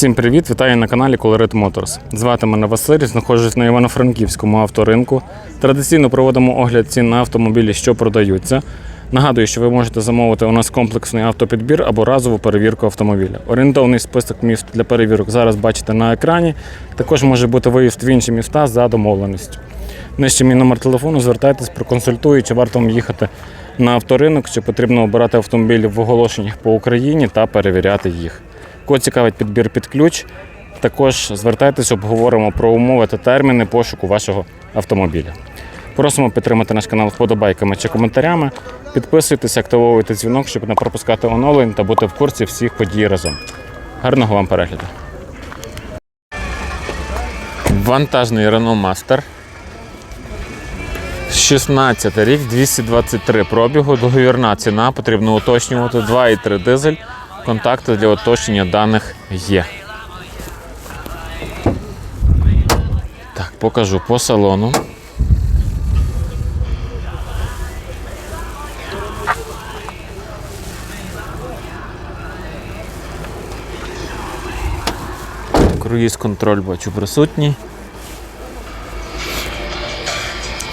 Всім привіт! Вітаю на каналі Colorit Motors. Звати мене Василь, знаходжусь на Івано-Франківському авторинку. Традиційно проводимо огляд цін на автомобілі, що продаються. Нагадую, що ви можете замовити у нас комплексний автопідбір або разову перевірку автомобіля. Орієнтовний список міст для перевірок зараз бачите на екрані. Також може бути виїзд в інші міста за домовленістю. Нижче мій номер телефону, звертайтесь, проконсультую, чи варто вам їхати на авторинок, чи потрібно обирати автомобілі в оголошеннях по Україні та перевіряти їх. Кого цікавить підбір під ключ, також звертайтесь, обговоримо про умови та терміни пошуку вашого автомобіля. Просимо підтримати наш канал вподобайками чи коментарями. Підписуйтесь, активовуйте дзвінок, щоб не пропускати оновлень та бути в курсі всіх подій разом. Гарного вам перегляду! Вантажний Renault Master. 16 рік, 223 пробігу, договірна ціна, потрібно уточнювати 2,3 дизель. Контакти для уточнення даних є. Так, покажу по салону. Круїз контроль бачу присутній.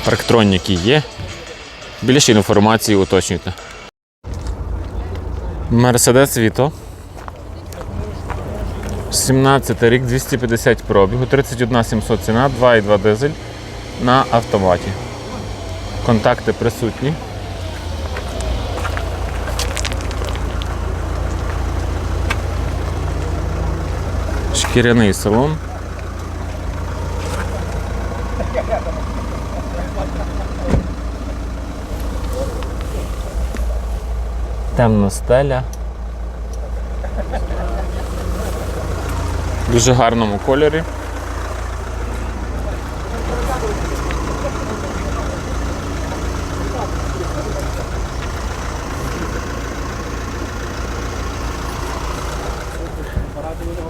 Парктроніки є. Більше інформації уточнюйте. Мерседес Віто. 17 рік, 250 пробігу, 31 700 ціна, 2,2 дизель на автоматі. Контакти присутні. Шкіряний салон. Темна стеля. В дуже гарному кольорі.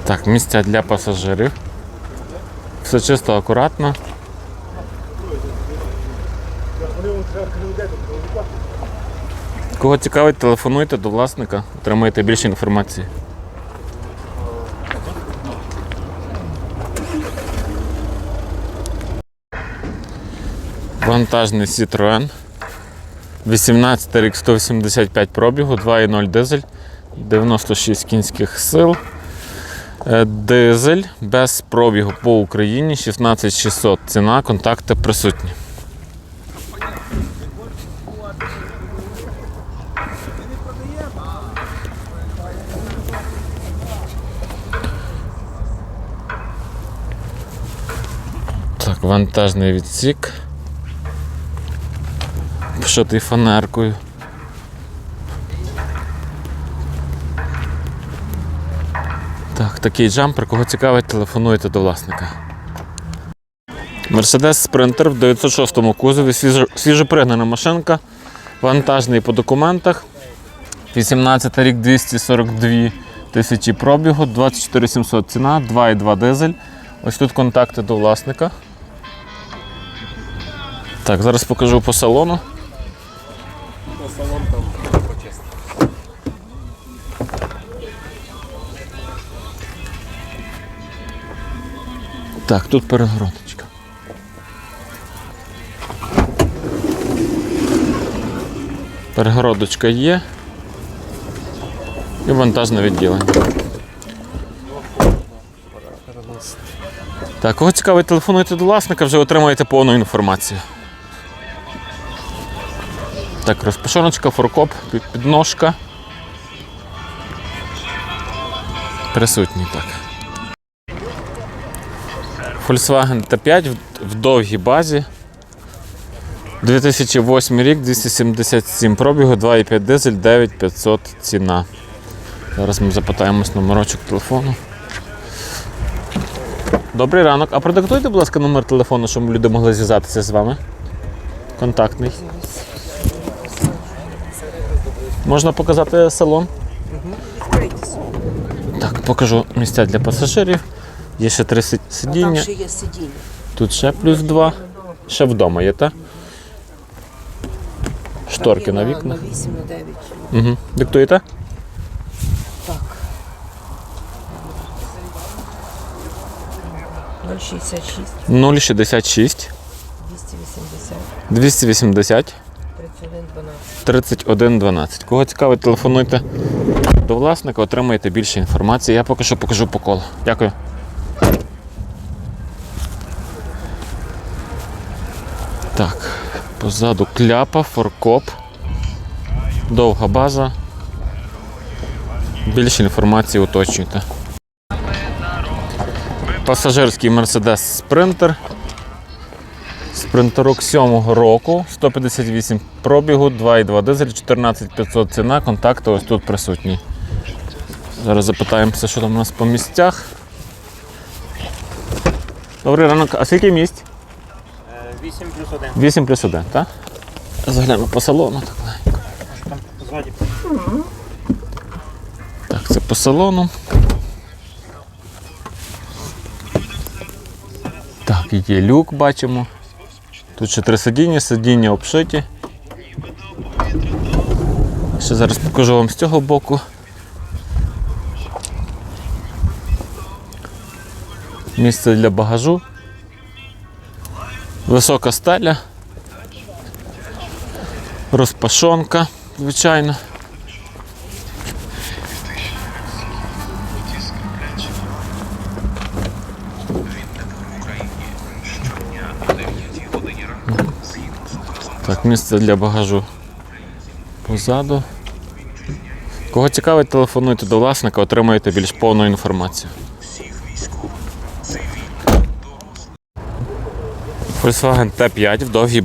Так, місця для пасажирів. Все чисто, акуратно. Кого цікавить, телефонуйте до власника, отримаєте більше інформації. Вантажний Citroën. 18 рік 185 пробігу, 2,0 дизель, 96 кінських сил. Е, Дизель без пробігу по Україні 16600 ціна, контакти присутні. Вантажний відсік. Пошитий фанеркою. Так, такий джампер, кого цікавить, телефонуйте до власника. Mercedes Sprinter в 906 кузові, свіжо, свіжопригнана машинка, вантажний по документах. 18 рік 242 тисячі пробігу, 24 700 ціна, 2,2 дизель. Ось тут контакти до власника. Так, зараз покажу по салону. По салон там почесно. Так, тут перегородочка. Перегородочка є. І вантажне відділення. Так, кого цікавить, телефонуйте до власника, вже отримаєте повну інформацію. Так, розпашоночка, форкоп, підножка. Присутній так. Volkswagen T5 в- довгій базі. 2008 рік, 277 пробігу, 2,5 дизель, 9500 ціна. Зараз ми запитаємось номерочок телефону. Добрий ранок. А продиктуйте, будь ласка, номер телефону, щоб люди могли зв'язатися з вами. Контактний. Можна показати салон? Так, покажу місця для пасажирів. Є ще три Там сидіння. ще є сидіння. Тут ще плюс два. Ще вдома є, так? Шторки на вікнах. На 8 на 9. Угу. Диктуєте? Так. 066 066 280 280 31 12. 31 12. Кого цікавить, телефонуйте до власника, отримаєте більше інформації. Я поки що покажу по колу. Дякую. Так, позаду кляпа, форкоп, довга база. Більше інформації уточнюйте. Пасажирський Mercedes Sprinter. Спринтерок 7 року, 158 пробігу, 2,2 дизель, 14500 ціна, контакти ось тут присутні. Зараз запитаємося, що там у нас по місцях. Добрий ранок, а скільки місць? 8 плюс 1. 8 плюс 1, так? Загляну по салону. Так. Там ззаді. так, це по салону. Так, є люк, бачимо. Тут ще три сидіння, сидіння обшиті. Ще зараз покажу вам з цього боку. Місце для багажу. Висока стеля. Розпашонка, звичайно. Місце для багажу позаду. Кого цікавить, телефонуйте до власника, отримаєте більш повну інформацію. Volkswagen T5 в довгій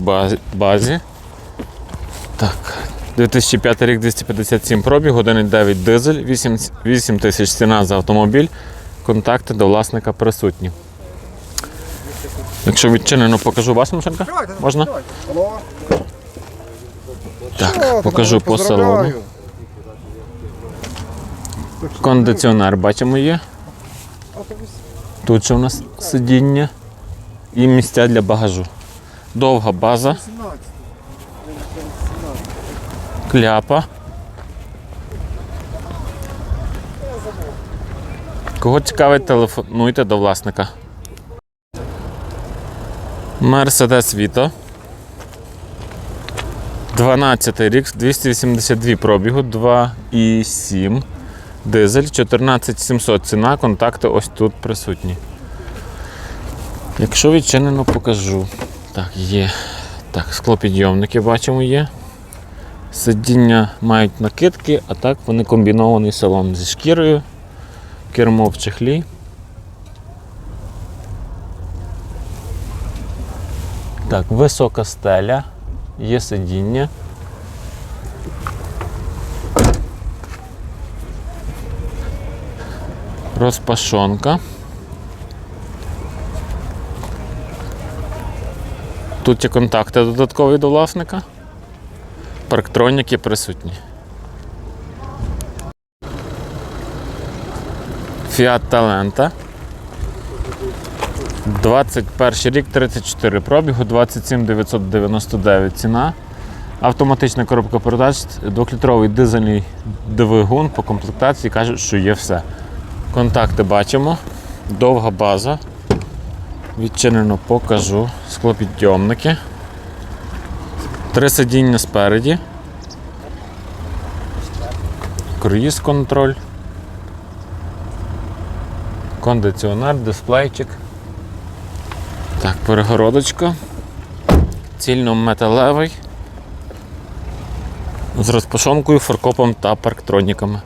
базі-. Так, 2005 рік 257 пробіг, 1,9 дизель, 8, 8 тисяч ціна за автомобіль. Контакти до власника присутні. Якщо відчинено, покажу ваша машинка? Можна? Так, покажу по салону. Кондиціонер бачимо є. Тут ще у нас сидіння і місця для багажу. Довга база. Кляпа. Кого цікавить, телефонуйте до власника. Мерседес Віто. 12 рік, 282 пробігу, 2,7. Дизель, 14700 ціна, контакти ось тут присутні. Якщо відчинено, покажу. Так, є. Так, склопідйомники бачимо є. Сидіння мають накидки, а так вони комбінований салон зі шкірою, кермо в чехлі. Так, висока стеля, є сидіння. Розпашонка. Тут є контакти додаткові до власника. Парктроніки присутні. Fiat Talenta. 21 рік, 34 пробігу, 27 999 ціна. Автоматична коробка передач, 2-літровий дизельний двигун по комплектації кажуть, що є все. Контакти бачимо. Довга база. Відчинено покажу. Склопідйомники. Три сидіння спереді. Круїз контроль. Кондиціонер, дисплейчик. Так, перегородочка. Цільно металевий. З розпашонкою, фаркопом та парктроніками.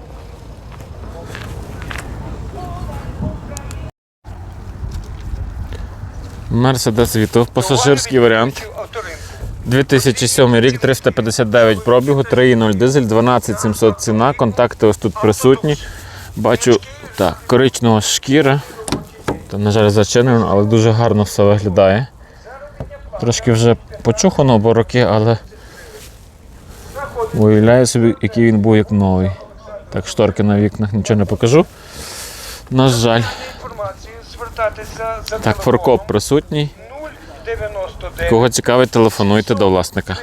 Мерседес Віто, пасажирський варіант. 2007 рік, 359 пробігу, 3,0 дизель, 12700 ціна. Контакти ось тут присутні. Бачу, так, коричнева шкіра. Та, на жаль, зачинено, але дуже гарно все виглядає. Трошки вже почухано, бо роки, але уявляю собі, який він був як новий. Так, шторки на вікнах нічого не покажу. На жаль. Так, форкоп присутній. Кого цікавить, телефонуйте до власника.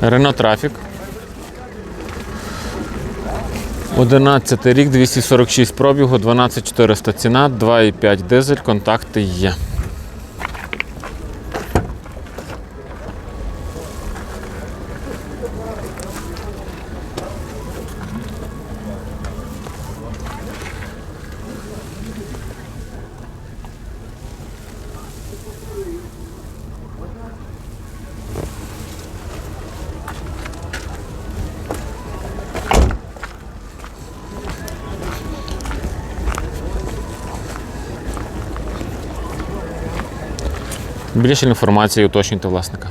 Рено Трафік. 11 рік, 246 пробігу, 12400 ціна, 2,5 дизель, контакти є. Більше інформації уточнюйте власника.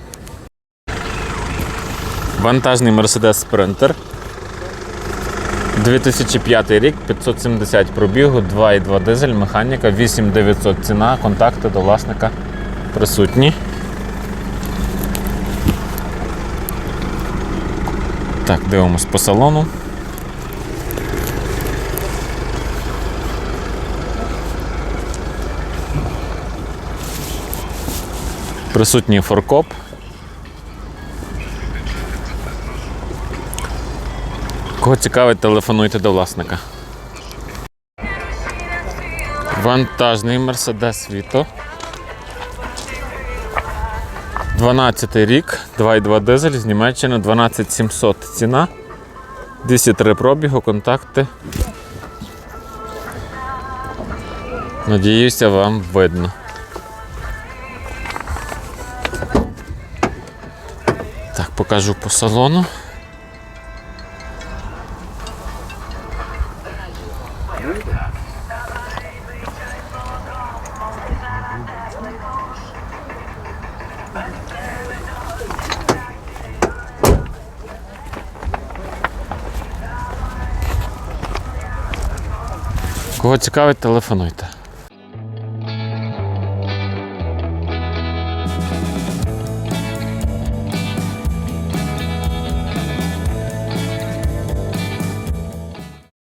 Вантажний Mercedes Sprinter. 2005 рік, 570 пробігу, 2,2 дизель, механіка, 8900 ціна, контакти до власника присутні. Так, дивимось по салону. Присутній форкоп. Кого цікавить, телефонуйте до власника. Вантажний Mercedes Vito. 12 рік, 2,2 дизель з Німеччини, 12700 ціна. 203 пробігу, контакти. Надіюся, вам видно. Покажу по салону. Кого цікавить, телефонуйте.